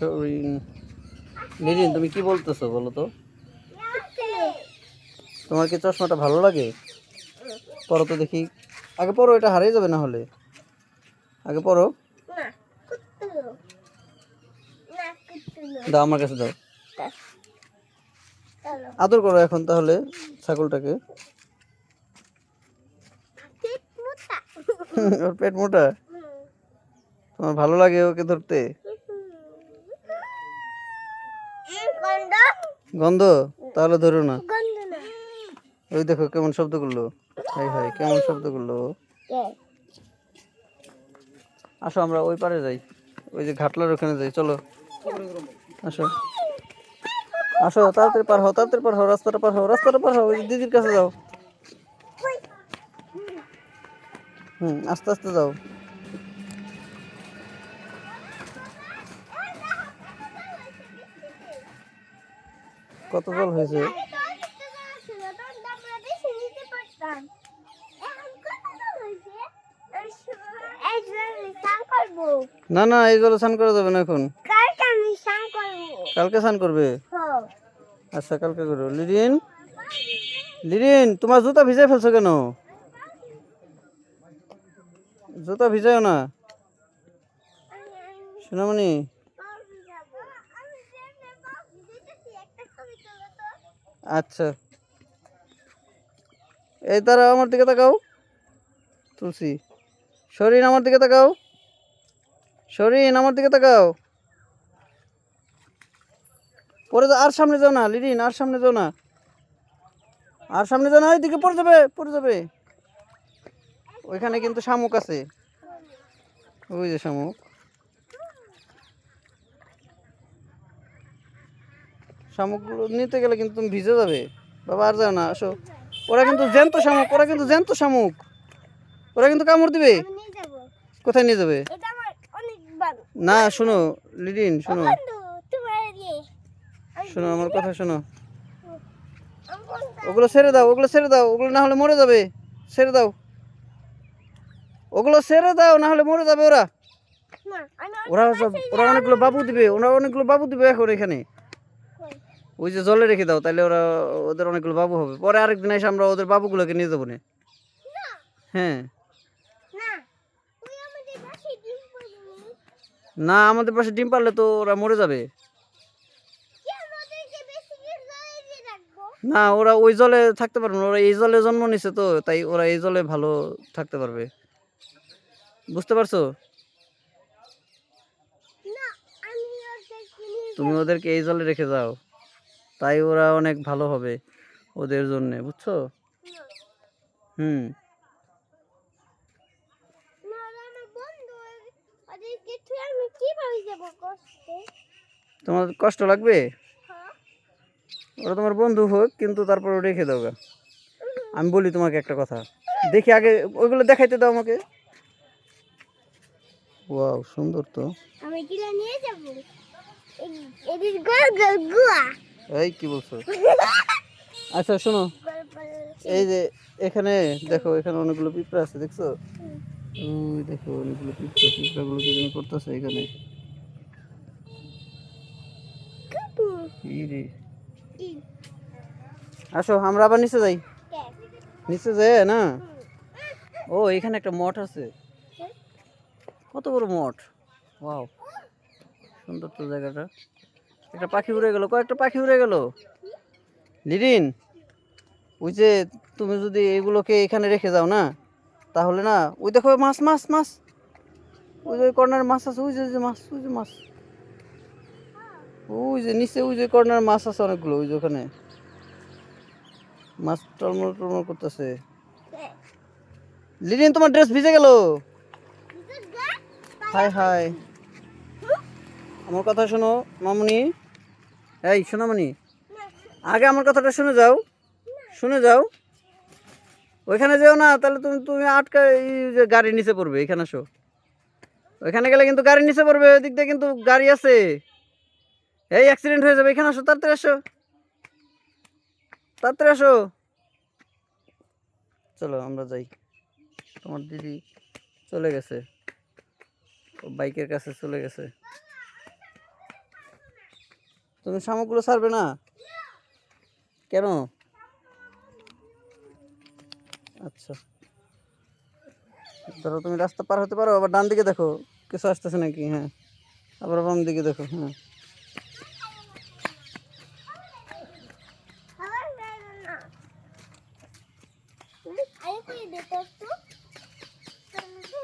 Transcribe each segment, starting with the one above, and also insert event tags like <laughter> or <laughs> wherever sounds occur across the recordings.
শরীন নিরিন তুমি কি বলতেছো বলো তো? তোমার কি চশমাটা ভালো লাগে? পরো তো দেখি। আগে পরো এটা হারিয়ে যাবে না হলে। আগে পরো। দাও আমার কাছে দাও। আদর করো এখন তাহলে ছাগলটাকে। <laughs> ওর পেট মোটা? তোমার ভালো লাগে ওকে ধরতে গন্ধ গন্ধ? তাহলে ধরো না। ওই দেখো কেমন শব্দ করল। হাই হাই কেমন শব্দ করল। আসো আমরা ওই পারে যাই। ওই যে ঘাটলার ওখানে যাই। চলো। আসো। আসো তাড়াতাড়ি পার হও তাড়াতাড়ি পার হও রাস্তাটা পার হও রাস্তাটা পার হও ওই দিদির কাছে যাও। হুম আস্তে আস্তে যাও। কত জল হয়েছে? না না, এই জলে স্নান করা যাবে না এখন। কালকে স্নান করবে? আচ্ছা কালকে করো। লিরিন? লিরিন, তোমার জুতা ভিজাই ফেলছো কেন? জুতা ভিজাও না? সোনামণি? আচ্ছা। এই তারা আমার দিকে তাকাও। তুলসী। শরীর আমার দিকে তাকাও। শরীর আমার দিকে তাকাও। পরে আর সামনে যাও না লিডিন আর সামনে যাও না। আর সামনে যাও না ওইদিকে পড়ে যাবে পড়ে যাবে। ওইখানে কিন্তু শামুক আছে। ওই যে শামুক। শামুকগুলো নিতে গেলে কিন্তু তুমি ভিজে যাবে। বাবা আর যাও না আসো। ওরা কিন্তু জ্যান্ত শামুক ওরা কিন্তু জ্যান্ত শামুক। ওরা কিন্তু কামড় দিবে। কোথায় নিয়ে যাবে? না শোনো লিডিন শোনো। শোনো আমার কথা শোনো। ওগুলো ছেড়ে দাও ওগুলো ছেড়ে দাও ওগুলো না হলে মরে যাবে। ছেড়ে দাও। ওগুলো ছেড়ে দাও না হলে মরে যাবে ওরা। ওরা ওরা অনেকগুলো বাবু দিবে ওরা অনেকগুলো বাবু দিবে এখন এখানে? ওই যে জলে রেখে দাও তাহলে ওরা ওদের অনেকগুলো বাবু হবে। পরে আরেকদিন এসে আমরা ওদের বাবুগুলোকে নিয়ে যাব না। হ্যাঁ। না আমাদের পাশে ডিম পারলে তো ওরা মরে যাবে। না ওরা ওই জলে থাকতে পারবে না ওরা এই জলে জন্ম নিছে তো তাই ওরা এই জলে ভালো থাকতে পারবে। বুঝতে পারছ? তুমি ওদেরকে এই জলে রেখে যাও। তাই ওরা অনেক ভালো হবে ওদের জন্যে বুঝছ? হুম। তোমার কষ্ট লাগবে? হ্যাঁ। ওরা তোমার বন্ধু হোক কিন্তু তারপর রেখে দাও গা। আমি বলি তোমাকে একটা কথা। দেখি আগে ওইগুলো দেখাইতে দাও আমাকে। ওয়াও সুন্দর তো। আমি নিয়ে যাব? গোল গোল গুয়া। এই কি বলছো? আচ্ছা শোনো। এই যে এখানে দেখো এখানে অনেকগুলো পিঁপড়া আছে দেখছ? দেখো অনেকগুলো পিঁপড়া পিঁপড়াগুলো কি জানি করতেছে এখানে। আসো আমরা আবার নিচে যাই। নিচে যাই না? ও এখানে একটা মঠ আছে। কত বড় মঠ? ওয়াও। সুন্দর তো জায়গাটা। একটা পাখি উড়ে গেল, কয়েকটা পাখি উড়ে গেল। লিরিন, ওই যে তুমি যদি এগুলোকে এখানে রেখে যাও না, তাহলে না, ওই দেখো মাছ মাছ মাছ। ওই যে কর্নার মাছ আছে, ওই যে ওই যে মাছ, ওই যে মাছ। ওই যে নিচে, ওই যে কর্নার মাছ আছে অনেকগুলো, ওই যে ওখানে। মাছ টলমল টলমল করতেছে। লিরিন, তোমার ড্রেস ভিজে গেল? হাই হাই। আমার কথা শোনো, মামুনি। এই শোনামণি আগে আমার কথাটা শুনে যাও। শুনে যাও। ওইখানে যেও না, তাহলে তুমি তুমি আটকা এই যে গাড়ি নিচে পড়বে, এখানে আসো। ওইখানে গেলে কিন্তু গাড়ি নিচে পড়বে ওই দিক দিয়ে কিন্তু গাড়ি আছে। এই অ্যাক্সিডেন্ট হয়ে যাবে, এখানে আসো, তাড়াতাড়ি আসো। তাড়াতাড়ি আসো। চলো, আমরা যাই। তোমার দিদি চলে গেছে। বাইকের কাছে চলে গেছে। তুমি শামুকগুলো ছাড়বে না? কেন? আচ্ছা। ধরো তুমি রাস্তা পার হতে পারো, আবার ডান দিকে দেখো, কিছু আসতেছে নাকি? হ্যাঁ। আবার বাম দিকে দেখো হ্যাঁ।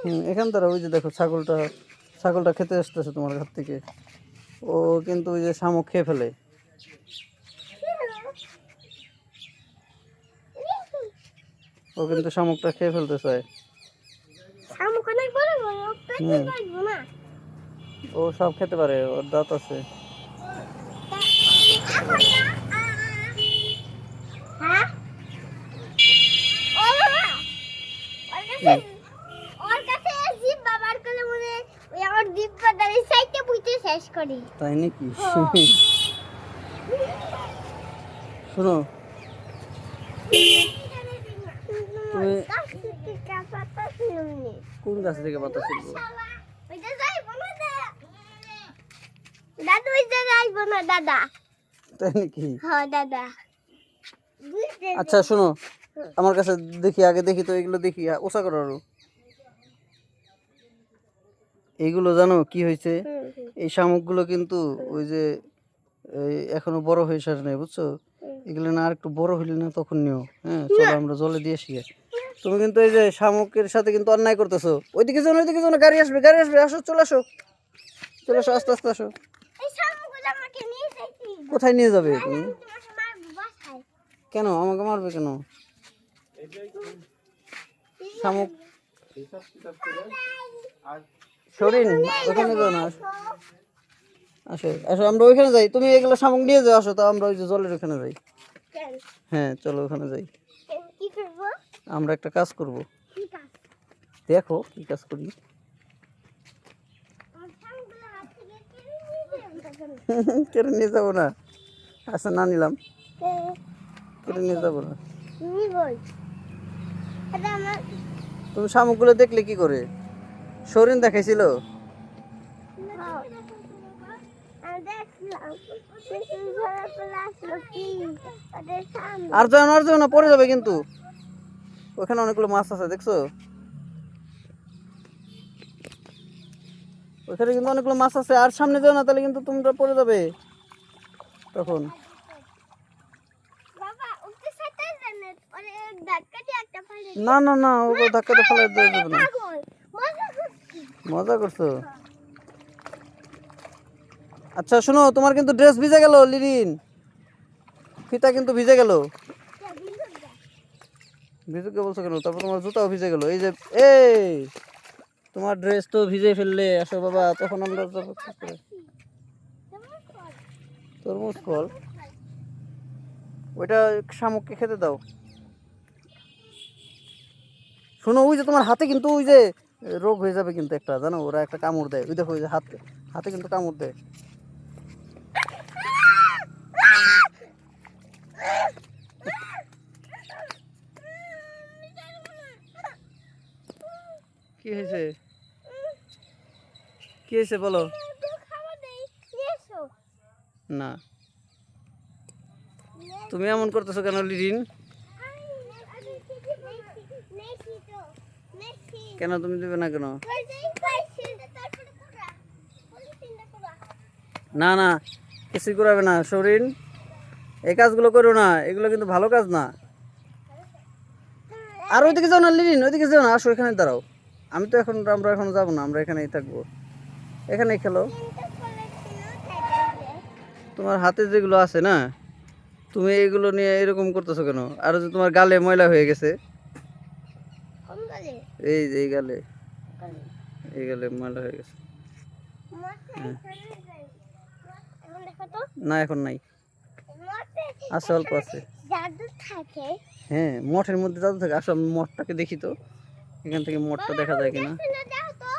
হুম, এখান দ্বারা ওই যে দেখো, ছাগলটা ছাগলটা খেতে আসতেছে তোমার ঘর থেকে। ও কিন্তু ওই যে শামুক খেয়ে ফেলে। ও কিন্তু শামুকটা খেয়ে ফেলতে চায় শামুক অনেক বড় বড় ও সব খেতে পারে ওর দাঁত আছে। হ্যাঁ ও বাবা ওর কাছে ওর কাছে জিপ বাবার কোলে মনে হয় ওই সাইডে পুইতে শেষ করি। তাই নাকি? হ্যাঁ। শোনো। কোন গাছ থেকে পাতা ছিলবো দাদু ওইটা যাইবো না দাদা। তাই নাকি? হ্যাঁ দাদা। আচ্ছা শোনো। আমার কাছে দেখি আগে দেখি তো এগুলো দেখি। আ, ওষা করো এইগুলো জানো কি হয়েছে? এই শামুকগুলো কিন্তু ওই যে এখনও বড় হয়ে শেষ নেই বুঝছ? এগুলো না আর একটু বড় হইলে না তখন নিও হ্যাঁ? চলো আমরা জলে দিয়ে আসি। তুমি কিন্তু এই যে শামুকের সাথে কিন্তু অন্যায় করতেছো। ওইদিকে যাও ওইদিকে যাও গাড়ি আসবে গাড়ি আসবে আসো চলে আসো। চলে আসো আস্তে আস্তে আসো। এই শামুকগুলো আমাকে নিয়ে যাইতি। কোথায় নিয়ে যাবে তুমি? কেন? আমাকে মারবে কেন? শামুক সরিন ওখানে যাও না। আসো। আসো আমরা ওইখানে যাই। তুমি এগুলো শামুক নিয়ে যাও আসো তো আমরা ওই যে জলের ওখানে যাই। হ্যাঁ চলো ওখানে যাই। আমরা একটা কাজ করব। দেখো কি কাজ করি। <laughs> কেড়ে নিয়ে যাব না। আচ্ছা না নিলাম। কেটে নিয়ে যাব না। তুমি শামুকগুলো দেখলে কি করে? সরিন দেখাইছিল? আর যাও আর যাও যাবে কিন্তু। ওখানে অনেকগুলো মাছ আছে, দেখছ? ওখানে কিন্তু অনেকগুলো মাছ আছে, আর সামনে যাও না, তাহলে কিন্তু তোমরা পড়ে যাবে তখন। ধাক্কা না না না ও ধাক্কাতে ফেলে দেওয়া যাবে না। মজা করছ? আচ্ছা শোনো, তোমার কিন্তু ড্রেস ভিজে গেল, লিরিন। ফিতা কিন্তু ভিজে গেল। ভিজুকে বলছো কেন? তারপর তোমার জুতাও ভিজে গেল। এই যে, এই, তোমার ড্রেস তো ভিজে ফেললে, আসো বাবা, তখন আমরা? তরমুজ ফল ওইটা শামুককে খেতে দাও। শোনো, ওই যে তোমার হাতে কিন্তু ওই যে রোগ হয়ে যাবে কিন্তু একটা, জানো? ওরা একটা কামড় দেয়। ওই দেখো, ওই যে হাতে হাতে কিন্তু কামড় দেয়। কি হয়েছে? কি হয়েছে বলো? না। তুমি এমন করতেছো কেন নেছি কেন তুমি দেবে না কেন? না না কিছুই করাবে না শরীর এই কাজগুলো করো না এগুলো কিন্তু ভালো কাজ না। আর ওইদিকে যাও না লিরিন ওইদিকে যাও না আসো এখানে দাঁড়াও। আমি তো এখন আমরা এখন যাব না আমরা এখানেই থাকব। এখানেই খেলো। তোমার হাতে যেগুলো আছে না তুমি এগুলো নিয়ে এরকম করতেছো কেন? আর যে তোমার গালে ময়লা হয়ে গেছে। এই যে এই গালে। এই গালে ময়লা হয়ে গেছে। না, এখন নাই। আছে, অল্প আছে। হ্যাঁ মঠের মধ্যে জাদু থাকে। আসো আমি মঠটাকে দেখি তো। এখান থেকে মঠটা দেখা যায় কিনা।